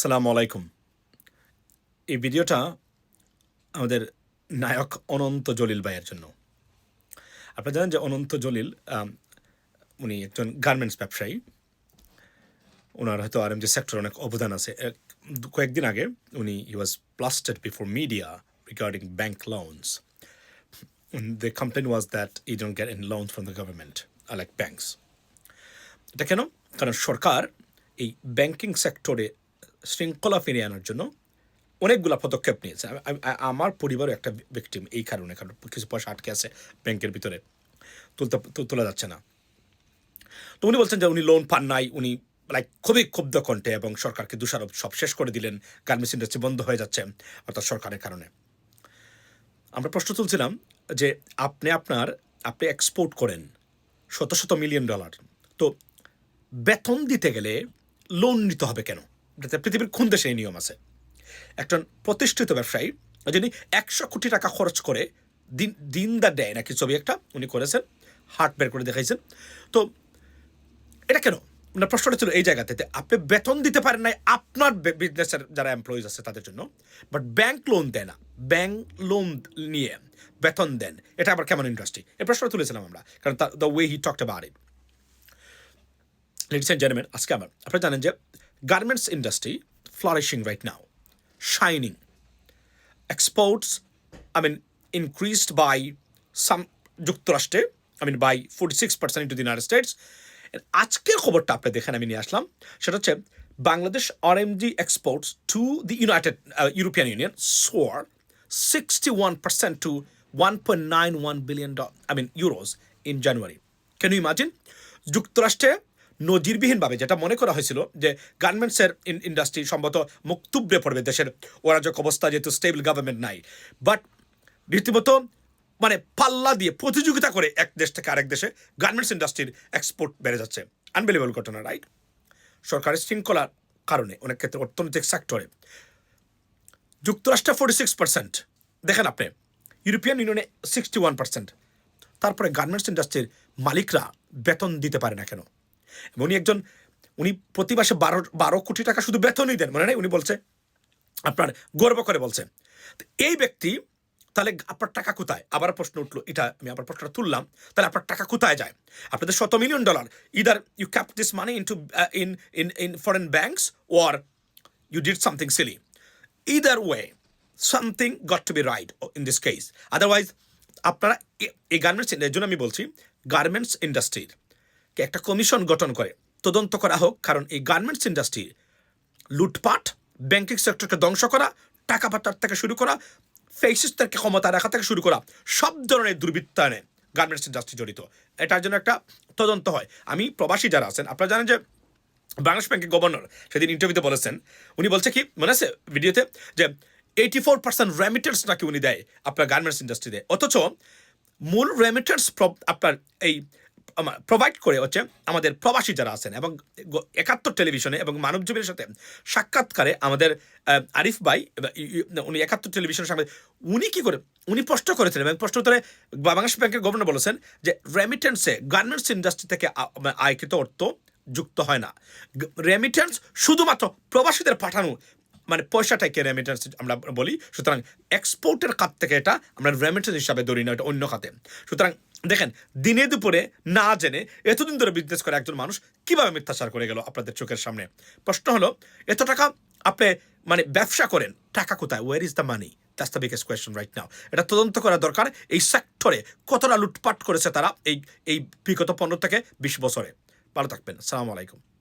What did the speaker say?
সালাম আলাইকুম। এই ভিডিওটা আমাদের নায়ক অনন্ত জলিল ভাইয়ের জন্য। আপনারা জানেন যে অনন্ত জলিল উনি একজন গার্মেন্টস ব্যবসায়ী। ওনার হয়তো আর যে সেক্টর অনেক অবদান আছে। কয়েকদিন আগে উনি he was blasted before media regarding bank loans the complaint was that we don't get an loan from the government like banks এটা কেন? কারণ সরকার এই ব্যাংকিং সেক্টরে শৃঙ্খলা ফিরিয়ে আনার জন্য অনেকগুলো পদক্ষেপ নিয়েছে। আমি- আমি- আমার পরিবারও একটা ভিকটিম এই কারণে, কারণ কিছু পয়সা আটকে আছে ব্যাংকের ভিতরে। তুলতে তোলা যাচ্ছে না। তো উনি বলছেন যে উনি লোন পান নাই, উনি লাইক খুবই ক্ষুব্ধ কণ্ঠে এবং সরকারকে দোষারোপ সব শেষ করে দিলেন, গার্মেন্টস ইন্ডাস্ট্রি বন্ধ হয়ে যাচ্ছে অর্থাৎ সরকারের কারণে। আমরা প্রশ্ন তুলছিলাম যে আপনি, আপনার, আপনি এক্সপোর্ট করেন শত শত মিলিয়ন ডলার তো বেতন দিতে গেলে লোন নিতে হবে কেন? পৃথিবীর কোন দেশে এই নিয়ম আছে? একজন প্রতিষ্ঠিত ব্যবসায়ী, যিনি একশো কোটি টাকা খরচ করে দিন দিন দ্য নাকি ছবি একটা, উনি করেছেন হার্ট বের করে দেখাইছেন। তো এটা কেন? ওনার প্রশ্নটা ছিল এই জায়গাতে আপনি বেতন দিতে পারেন নাই, আপনার বিজনেসের যারা এমপ্লয়িজ আছে তাদের জন্য বাট ব্যাংক লোন দেয় না। ব্যাংক লোন নিয়ে বেতন দেন। এটা আবার কেমন ইন্ডাস্ট্রি এই প্রশ্নটা তুলেছিলাম আমরা, কারণ the way he about it ladies and gentleman আজকে আমার, আপনারা জানেন যে garments industry flourishing right now shining exports, I mean, increased by some যুক্তরাষ্ট্রে I mean by 46% into the United States. And আজকের খবরটা আপনি দেখেন আমি নিয়ে আসলাম সেটা হচ্ছে Bangladesh RMG exports to the United European Union swear sixty one percent to one point nine one billion I mean euros in January can you imagine যুক্তরাষ্ট্রে নজিরবিহীনভাবে, যেটা মনে করা হয়েছিল যে গার্মেন্টসের ইন্ডাস্ট্রি সম্ভবত মুখ তুবড়ে পড়বে দেশের অরাজক অবস্থা যেহেতু স্টেবল গভর্নমেন্ট নাই। বাট রীতিমতো মানে পাল্লা দিয়ে প্রতিযোগিতা করে এক দেশ থেকে আরেক দেশে গার্মেন্টস ইন্ডাস্ট্রির এক্সপোর্ট বেড়ে যাচ্ছে। আনবিলিভেবল ঘটনা রাইট সরকারের শৃঙ্খলার কারণে অনেক ক্ষেত্রে অর্থনৈতিক সেক্টরে যুক্তরাষ্ট্রে ফোর্টি সিক্স পার্সেন্ট দেখেন আপনি ইউরোপিয়ান ইউনিয়নে সিক্সটি ওয়ান পার্সেন্ট তারপরে গার্মেন্টস ইন্ডাস্ট্রির মালিকরা বেতন দিতে পারে না কেন? উনি একজন, উনি প্রতি মাসে বারো বারো কোটি টাকা শুধু বেতনই দেন, মনে উনি বলছে, আপনার গর্ব করে বলছেন তো এই ব্যক্তি, তাহলে আপনার টাকা কোথায়? আবার প্রশ্ন উঠল, এটা আমি আবার প্রশ্নটা তুললাম, তাহলে আপনার টাকা কোথায় যায়? আপনাদের শত million dollar either you kept this money into in in in foreign banks or you did something silly either way something got to be right in this case otherwise আপনারা এই গার্মেন্টস এর জন্য আমি বলছি গার্মেন্টস ইন্ডাস্ট্রির একটা commission গঠন করে। তদন্ত করা হোক, কারণ এই গার্মেন্টস ইন্ডাস্ট্রি, লুটপাট ব্যাংকিং সেক্টরকে ধ্বংস করা, টাকা পাচার থেকে শুরু করা ফেসিসদেরকে ক্ষমতা রাখা থেকে শুরু করা, সব ধরনের দুর্বৃত্তায়নে গার্মেন্টস ইন্ডাস্ট্রি জড়িত। এটার জন্য একটা তদন্ত হয়। আমি প্রবাসী যারা আছেন, আপনারা জানেন যে বাংলাদেশ ব্যাংকের গভর্নর সেদিন ইন্টারভিউতে বলেছেন, উনি বলছে কি, মনে আছে ভিডিওতে যে এইটি ফোর পার্সেন্ট রেমিটেন্স নাকি উনি দেয় আপনার গার্মেন্টস ইন্ডাস্ট্রিতে। অথচ মূল রেমিটেন্স আপনার এই প্রোভাইড করে হচ্ছে আমাদের প্রবাসী যারা আছেন এবং একাত্তর টেলিভিশনে এবং মানবজীবনের সাথে সাক্ষাৎকারে আমাদের আরিফ ভাই উনি একাত্তর টেলিভিশনের সামনে, উনি কি করে, উনি প্রশ্ন করেছিলেন এবং প্রশ্ন উত্তরে বাংলাদেশ ব্যাংকের গভর্নর বলেছেন যে রেমিটেন্সে গার্মেন্টস ইন্ডাস্ট্রি থেকে আয়কৃত অর্থ যুক্ত হয় না। রেমিটেন্স শুধুমাত্র প্রবাসীদের পাঠানো মানে পয়সাটাকে রেমিটেন্স আমরা বলি, সুতরাং এক্সপোর্টের খাত থেকে এটা আমরা রেমিটেন্স হিসাবে ধরি না, এটা অন্য খাতে। সুতরাং দেখেন, দিনে দুপুরে না জেনে এতদিন ধরে বিজনেস করে একজন মানুষ কীভাবে মিথ্যাচার করে গেল আপনাদের চোখের সামনে? প্রশ্ন হলো, এত টাকা আপনি মানে ব্যবসা করেন, টাকা কোথায়? Where is the money that's the biggest question right now এটা তদন্ত করা দরকার এই সেক্টরে কতটা লুটপাট করেছে তারা এই এই বিগত পনেরো থেকে বিশ বছরে। ভালো থাকবেন। সালাম আলাইকুম।